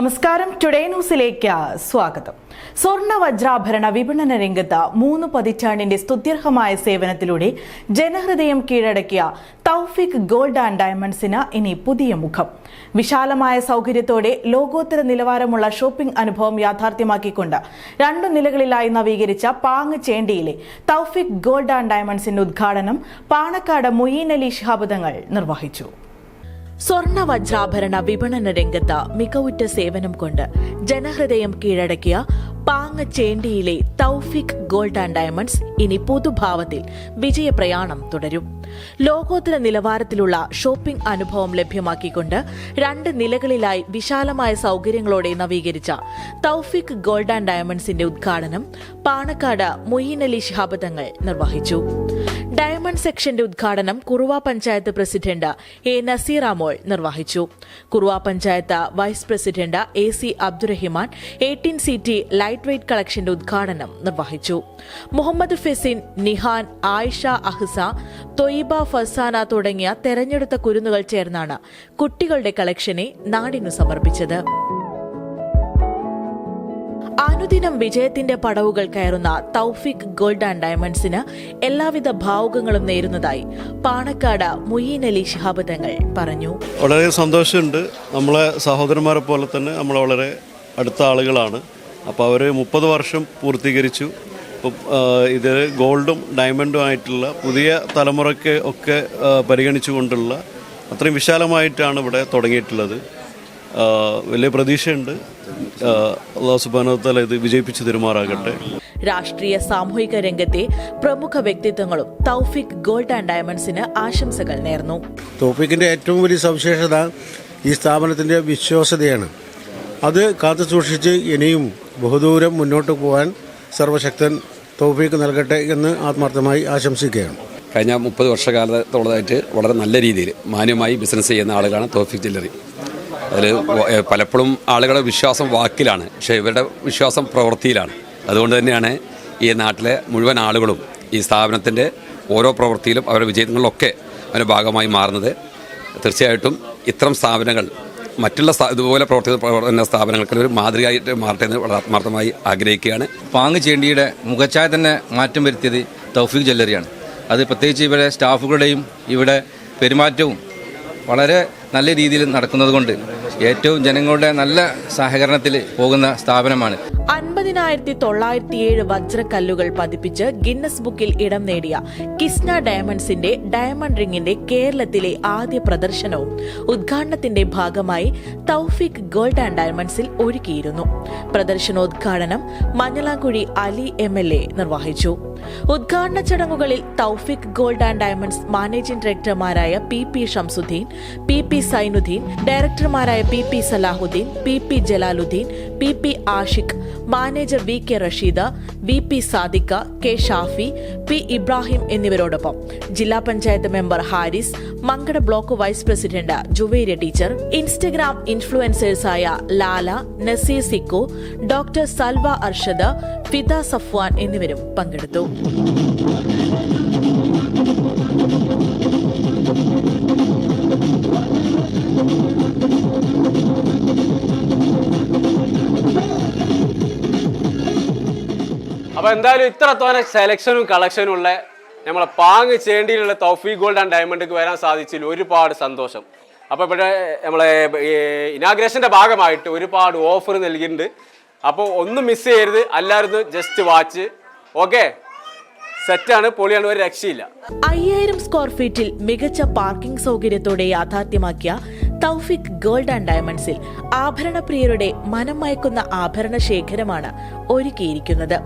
നമസ്കാരം. ടുഡേ ന്യൂസിലേക്ക് സ്വാഗതം. സ്വർണ വജ്രാഭരണ വിപണന രംഗത്ത് മൂന്ന് പതിറ്റാണ്ടിന്റെ സ്തുത്യർഹമായ സേവനത്തിലൂടെ ജനഹൃദയം കീഴടക്കിയ തൗഫിക് ഗോൾഡ് ആൻഡ് ഡയമണ്ട്സിന് ഇനി പുതിയ മുഖം. വിശാലമായ സൗകര്യത്തോടെ ലോകോത്തര നിലവാരമുള്ള ഷോപ്പിംഗ് അനുഭവം യാഥാർത്ഥ്യമാക്കിക്കൊണ്ട് രണ്ടു നിലകളിലായി നവീകരിച്ച പാങ് ചേണ്ടിയിലെ തൗഫിക് ഗോൾഡ് ആൻഡ് ഡയമണ്ട്സിന്റെ ഉദ്ഘാടനം പാണക്കാട് മൊയ്യീൻ അലി ശിഹാബുദങ്ങൾ നിർവഹിച്ചു. സ്വർണ വജ്രാഭരണ വിപണന രംഗത്ത് മികവുറ്റ സേവനം കൊണ്ട് ജനഹൃദയം കീഴടക്കിയ പാങ്ങ ചേണ്ടിയിലെ തൗഫിക് ഗോൾഡ് ആൻഡ് ഡയമണ്ട്സ് ഇനി പൊതുഭാവത്തിൽ വിജയപ്രയാണം തുടരും. ലോകോത്തര നിലവാരത്തിലുള്ള ഷോപ്പിംഗ് അനുഭവം ലഭ്യമാക്കിക്കൊണ്ട് രണ്ട് നിലകളിലായി വിശാലമായ സൗകര്യങ്ങളോടെ നവീകരിച്ച തൗഫിക് ഗോൾഡ് ആൻഡ് ഡയമണ്ട്സിന്റെ ഉദ്ഘാടനം പാണക്കാട് മൊയ്യീൻ അലി ശിഹാബദങ്ങൾ നിർവഹിച്ചു. ഡയമണ്ട് സെക്ഷന്റെ ഉദ്ഘാടനം കുറുവ പഞ്ചായത്ത് പ്രസിഡന്റ് എ നസീറാമോൾ നിർവഹിച്ചു. Kuruva panchayat vice president A C Abdurahiman eighteen city light weight കളക്ഷന്റെ ഉദ്ഘാടനം നിർവഹിച്ചു. മുഹമ്മദ് ഫെസിൻ നിഹാൻ ആയിഷ അഹ്സ തൊയ്ബ ഫസാന തുടങ്ങിയ തെരഞ്ഞെടുത്ത കുരുന്നുകൾ ചേർന്നാണ് കുട്ടികളുടെ കളക്ഷനെ നാടിനു സമർപ്പിച്ചത്. അനുദിനം വിജയത്തിന്റെ പടവുകൾ കയറുന്ന തൗഫിക് ഗോൾഡ് ആൻഡ് ഡയമണ്ട്സിന് എല്ലാവിധ ഭാവുകങ്ങളും നേരുന്നതായി പാണക്കാട് മുയീൻ അലി ശിഹാബ് തങ്ങൾ പറഞ്ഞു. വളരെ സന്തോഷമുണ്ട്. നമ്മളെ സഹോദരന്മാരെ പോലെ തന്നെ നമ്മൾ വളരെ അടുത്ത ആളുകളാണ്. അപ്പോൾ അവർ മുപ്പത് വർഷം പൂർത്തീകരിച്ചു. ഇത് ഗോൾഡും ഡയമണ്ടും ആയിട്ടുള്ള പുതിയ തലമുറയ്ക്ക് ഒക്കെ പരിഗണിച്ചുകൊണ്ടുള്ള അത്രയും വിശാലമായിട്ടാണ് ഇവിടെ തുടങ്ങിയിട്ടുള്ളത്. വലിയ പ്രതീക്ഷയുണ്ട്. ആ, അള്ളാഹു സുബാനോത്തല ഇത് വിജയിപ്പിച്ചു തരുമാറാകട്ടെ. രാഷ്ട്രീയ സാമൂഹിക രംഗത്തെ പ്രമുഖ വ്യക്തിത്വങ്ങളും തൗഫിക് ഗോൾഡ് ആൻഡ് ഡയമണ്ട്സിന് ആശംസകൾ നേർന്നു. തൗഫിക്കിന്റെ ഏറ്റവും വലിയ സവിശേഷത ഈ സ്ഥാപനത്തിന്റെ വിശ്വാസ്യതയാണ്. അത് കാത്തു സൂക്ഷിച്ച് ഇനിയും ബഹുദൂരം മുന്നോട്ട് പോകാൻ സർവശക്തൻ തൗഫീക്ക് നൽകട്ടെ എന്ന് ആത്മാർത്ഥമായി ആശംസിക്കുകയാണ്. കഴിഞ്ഞ മുപ്പത് വർഷകാലത്തോളമായിട്ട് വളരെ നല്ല രീതിയിൽ മാന്യമായി ബിസിനസ് ചെയ്യുന്ന ആളുകളാണ് തോഫിക് ജ്വല്ലറി. അതിൽ പലപ്പോഴും ആളുകളുടെ വിശ്വാസം വാക്കിലാണ്. പക്ഷേ ഇവരുടെ വിശ്വാസം പ്രവൃത്തിയിലാണ്. അതുകൊണ്ട് തന്നെയാണ് ഈ നാട്ടിലെ മുഴുവൻ ആളുകളും ഈ സ്ഥാപനത്തിന്റെ ഓരോ പ്രവൃത്തിയിലും അവരുടെ വിജയങ്ങളിലൊക്കെ അതിന്റെ ഭാഗമായി മാറുന്നത്. തീർച്ചയായിട്ടും ഇത്തരം സ്ഥാപനങ്ങൾ മറ്റുള്ള ഇതുപോലെ പ്രവർത്തിക്കുന്ന സ്ഥാപനങ്ങൾക്ക് ഒരു മാതൃകയായിട്ട് മാറട്ടെ എന്ന് ആത്മാർത്ഥമായി ആഗ്രഹിക്കുകയാണ്. പാങ് ചേണ്ടിയുടെ മുഖച്ചായ തന്നെ മാറ്റം വരുത്തിയത് തൗഫീഖ് ജ്വല്ലറിയാണ്. അത് പ്രത്യേകിച്ച് ഇവിടെ സ്റ്റാഫുകളുടെയും ഇവിടെ പെരുമാറ്റവും വളരെ നല്ല രീതിയിൽ നടക്കുന്നത് കൊണ്ട് ഏറ്റവും ജനങ്ങളുടെ നല്ല സഹകരണത്തിൽ പോകുന്ന സ്ഥാപനമാണ്. അൻപതിനായിരത്തി തൊള്ളായിരത്തി ഏഴ് വജ്രക്കല്ലുകൾ പതിപ്പിച്ച് ഗിന്നസ് ബുക്കിൽ ഇടം നേടിയ കിസ്ന ഡയമണ്ട്സിന്റെ ഡയമണ്ട് റിംഗിന്റെ കേരളത്തിലെ ആദ്യ പ്രദർശനവും ഉദ്ഘാടനത്തിന്റെ ഭാഗമായി തൗഫിക് ഗോൾഡ് ആൻഡ് ഡയമണ്ട്സിൽ ഒരുക്കിയിരുന്നു. പ്രദർശനോദ്ഘാടനം Manjalamkuzhi Ali M L A നിർവഹിച്ചു. ഉദ്ഘാടന ചടങ്ങുകളിൽ Thoufiq gold and diamonds managing ഡയറക്ടർമാരായ P P Shamsudheen P P Zainudheen ഡയറക്ടർമാരായ P P Salahudheen P P Jalaludheen P P Ashiq manager V K Rasheed V P Sadiqa K Shafi P Ibrahim എന്നിവരോടൊപ്പം. ജില്ലാ panchayat member Haris Mankada block vice president Juvaira teacher Instagram ഇൻഫ്ലുവൻസേഴ്സായ Lala Naseer Sikku doctor Salva Arshad Fida Safwan എന്നിവരും പങ്കെടുത്തു. അപ്പോൾ എന്തായാലും ഇത്രത്തോനെ സെലക്ഷനും കളക്ഷനും ഉള്ള നമ്മളെ പാങ് ചേണ്ടിയിലുള്ള Thoufi gold and ഡയമണ്ടിക്ക് വരാൻ സാധിച്ചതിൽ ഒരുപാട് സന്തോഷം. അപ്പോൾ ഇവിടെ നമ്മളെ ഇനാഗ്രേഷന്റെ ഭാഗമായിട്ട് ഒരുപാട് ഓഫർ നൽകിയിട്ടുണ്ട്. അപ്പോൾ ഒന്നും മിസ് ചെയ്യരുത്. എല്ലാവരും ജസ്റ്റ് വാച്ച് ഓക്കെ സെറ്റാണ് പൊളിയാണ് ഒരു രക്ഷയില്ല. അയ്യായിരം സ്ക്വയർ ഫീറ്റിൽ മികച്ച പാർക്കിംഗ് സൗകര്യത്തോടെ യാഥാർത്ഥ്യമാക്കിയ തൗഫിക് ഗോൾഡ് ആൻഡ് ഡയമണ്ട്സിൽ ആഭരണപ്രിയരുടെ മനം മയക്കുന്ന ആഭരണ ശേഖരമാണ് ഒരുക്കിയിരിക്കുന്നത്.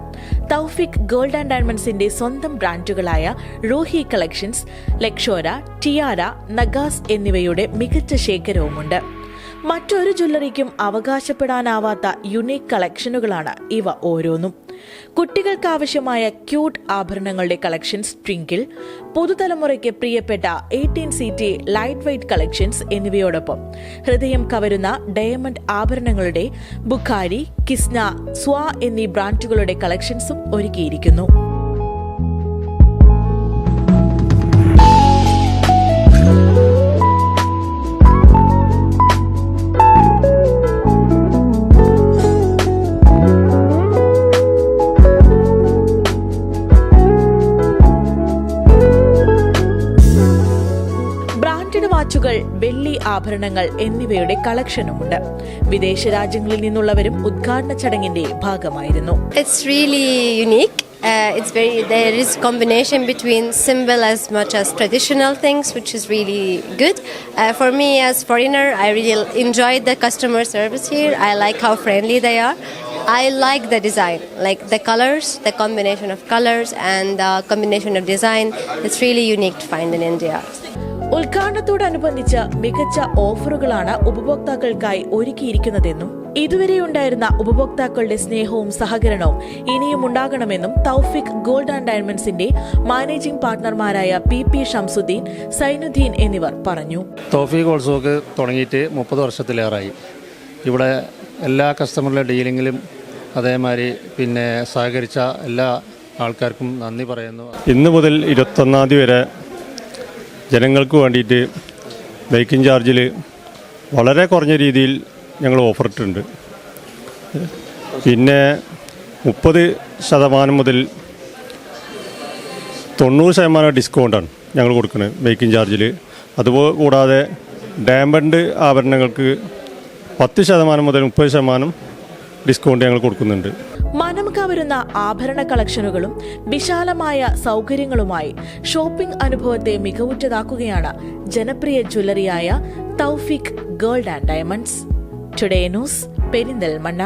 തൗഫിക് ഗോൾഡ് ആൻഡ് ഡയമണ്ട്സിന്റെ സ്വന്തം ബ്രാൻഡുകളായ റോഹി കളക്ഷൻസ് ലക്ഷോര ടിയാര നഗാസ് എന്നിവയുടെ മികച്ച ശേഖരവുമുണ്ട്. മറ്റൊരു ജ്വല്ലറിക്കും അവകാശപ്പെടാനാവാത്ത യുണീക് കളക്ഷനുകളാണ് ഇവ ഓരോന്നും. കുട്ടികൾക്ക് ആവശ്യമായ ക്യൂട്ട് ആഭരണങ്ങളുടെ കളക്ഷൻസ് ട്വിങ്കിൾ പുതുതലമുറയ്ക്ക് പ്രിയപ്പെട്ട eighteen C T light weight collections എന്നിവയോടൊപ്പം ഹൃദയം കവരുന്ന ഡയമണ്ട് ആഭരണങ്ങളുടെ ബുഖാരി കിസ്ന സ്വാ എന്നീ ബ്രാൻഡുകളുടെ കളക്ഷൻസും ഒരുക്കിയിരിക്കുന്നു. ആഭരണങ്ങൾ എന്നിവയുടെ കളക്ഷനുമുണ്ട് വിദേശ രാജ്യങ്ങളിൽ നിന്നുള്ളവരും ഉദ്ഘാടന ചടങ്ങിന്റെ ഭാഗമായിരുന്നു It's really unique. Uh, it's very there is combination between symbol as much as traditional things, which is really good. Uh, for me as foreigner, I really enjoyed the customer service here. I like how friendly they are. I like the design, like the colors, the combination of colors and the combination of design. It's really unique to find in India. ഉദ്ഘാടനത്തോടനുബന്ധിച്ച് മികച്ച ഓഫറുകളാണ് ഉപഭോക്താക്കൾക്കായി ഒരുക്കിയിരിക്കുന്നതെന്നും ഇതുവരെയുണ്ടായിരുന്ന ഉപഭോക്താക്കളുടെ സ്നേഹവും സഹകരണവും ഇനിയും ഉണ്ടാകണമെന്നും Thoufiq gold and ഡയമണ്ട്സിന്റെ managing പാർട്ണർമാരായ പി പി ഷംസുദ്ദീൻ സൈനുദ്ദീൻ എന്നിവർ പറഞ്ഞു. തൗഫിക് ഓൾസോക്ക് തുടങ്ങിയിട്ട് മുപ്പത് വർഷത്തിലേറായി ഇവിടെ എല്ലാ കസ്റ്റമറിലെ ഡീലിങ്ങിലും അതേമാതിരി പിന്നെ സഹകരിച്ച എല്ലാ ആൾക്കാർക്കും നന്ദി പറയുന്നു. ഇന്ന് മുതൽ ഇരുപത്തൊന്നാം തീയതി വരെ ജനങ്ങൾക്ക് വേണ്ടിയിട്ട് ബൈക്കിംഗ് ചാർജിൽ വളരെ കുറഞ്ഞ രീതിയിൽ ഞങ്ങൾ ഓഫർ ഇട്ടിട്ടുണ്ട്. പിന്നെ മുപ്പത് ശതമാനം മുതൽ തൊണ്ണൂറ് ശതമാനം ഡിസ്കൗണ്ടാണ് ഞങ്ങൾ കൊടുക്കുന്നത് ബൈക്കിംഗ് ചാർജിൽ അതുപോലെ കൂടാതെ ഡാമ്പൻഡ് ആഭരണങ്ങൾക്ക് പത്ത് ശതമാനം മുതൽ മുപ്പത് ശതമാനം ഡിസ്കൗണ്ട് ഞങ്ങൾ കൊടുക്കുന്നുണ്ട്. മനം കവരുന്ന ആഭരണ കളക്ഷനുകളും വിശാലമായ സൗകര്യങ്ങളുമായി ഷോപ്പിംഗ് അനുഭവത്തെ മികവുറ്റതാക്കുകയാണ് ജനപ്രിയ ജ്വല്ലറിയായ Thoufiq gold and diamonds. Today news Perinthalmanna